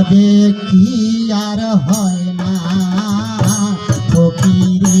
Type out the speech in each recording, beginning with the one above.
তবে কি আর হয় না। ফকিরি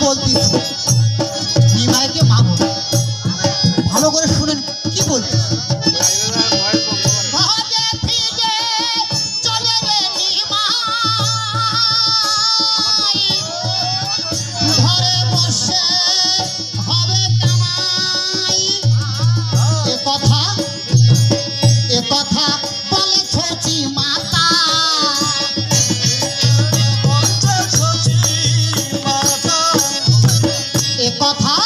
বলতেছি নিমাইকে মামুন ভালো করে শুনেন কি বলতেছি কথা কথা